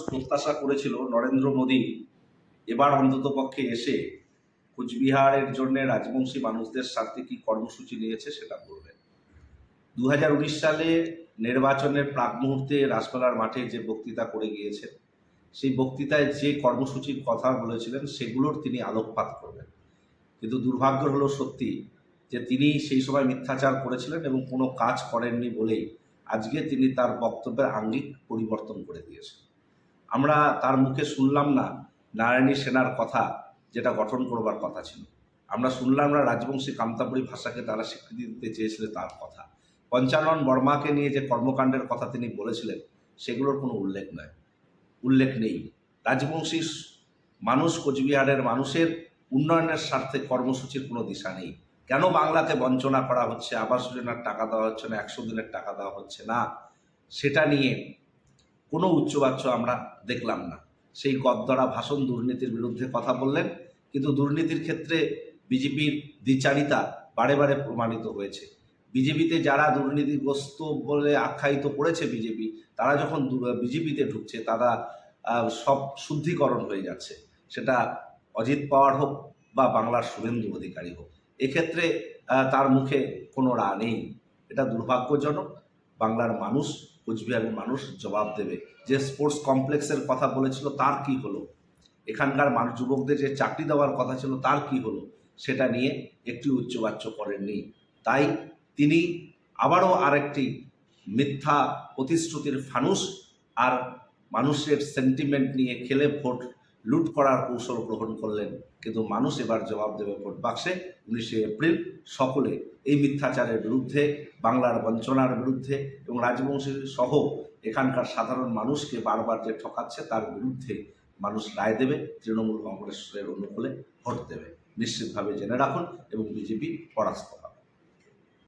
প্রত্যাশা করেছিল নরেন্দ্র মোদী। এবার অন্তত পক্ষে এসে কুচবিহারের জন্য রাজবংশী মানুষদের স্বার্থে কি কর্মসূচি নিয়েছে সেটা বলবেন। দু হাজার উনিশ সালে নির্বাচনের প্রাক মুহূর্তে রাসমেলার মাঠে যে বক্তৃতা করে গিয়েছেন, সেই বক্তৃতায় যে কর্মসূচির কথা বলেছিলেন, সেগুলোর তিনি আলোকপাত করবেন। কিন্তু দুর্ভাগ্য হলো সত্যি যে তিনি সেই সময় মিথ্যাচার করেছিলেন এবং কোনো কাজ করেননি বলেই আজকে তিনি তার বক্তব্যের আঙ্গিক পরিবর্তন করে দিয়েছেন। আমরা তার মুখে শুনলাম না নারায়ণী সেনার কথা, যেটা গঠন করবার কথা ছিল। আমরা শুনলাম না রাজবংশী কামতাপুরী ভাষাকে তারা স্বীকৃতি দিতে চেয়েছিল তার কথা। পঞ্চানন বর্মাকে নিয়ে যে কর্মকাণ্ডের কথা তিনি বলেছিলেন, সেগুলোর কোনো উল্লেখ নয় উল্লেখ নেই। রাজবংশী মানুষ কোচবিহারের মানুষের উন্নয়নের স্বার্থে কর্মসূচির কোনো দিশা নেই। কেন বাংলাকে বঞ্চনা করা হচ্ছে, আবাস যোজনার টাকা দেওয়া হচ্ছে না, একশো দিনের টাকা দেওয়া হচ্ছে না? সেটা নিয়ে কোনো উচ্চবাচ্য আমরা দেখলাম না। সেই গদ্দরা ভাষণ দুর্নীতির বিরুদ্ধে কথা বললেন, কিন্তু দুর্নীতির ক্ষেত্রে বিজেপির দ্বিচারিতা বারে বারে প্রমাণিত হয়েছে। বিজেপিতে যারা দুর্নীতিগ্রস্ত বলে আখ্যায়িত করেছে বিজেপি, তারা যখন বিজেপিতে ঢুকছে, তারা সব শুদ্ধিকরণ হয়ে যাচ্ছে। সেটা অজিত পাওয়ার হোক বা বাংলার শুভেন্দু অধিকারী হোক। এক্ষেত্রে তার মুখে কোনো রা নেই। এটা দুর্ভাগ্যজনক। বাংলার মানুষ কোচবিহারের মানুষ জবাব দেবে। যে স্পোর্টস কমপ্লেক্সের কথা বলেছিল তার কি হলো? এখানকার মানুষ, যুবকদের যে চাকরি দেওয়ার কথা ছিল তার কি হলো? সেটা নিয়ে একটি উচ্চবাচ্য করেননি। তাই তিনি আবারও আরেকটি মিথ্যা প্রতিশ্রুতির ফানুষ আর মানুষের সেন্টিমেন্ট নিয়ে খেলে ভোট, লুট করার কৌশল গ্রহণ করলেন। কিন্তু মানুষ এবার জবাব দেবে ভোট বাক্সে উনিশে এপ্রিল সকলে এই মিথ্যাচারের বিরুদ্ধে, বাংলার বঞ্চনার বিরুদ্ধে এবং রাজবংশী সহ এখানকার সাধারণ মানুষকে বারবার যে ঠকাচ্ছে তার বিরুদ্ধে মানুষ রায় দেবে, তৃণমূল কংগ্রেসের অনুকূলে ভোট দেবে। নিশ্চিতভাবে জেনে রাখুন এবং বিজেপি পরাস্ত।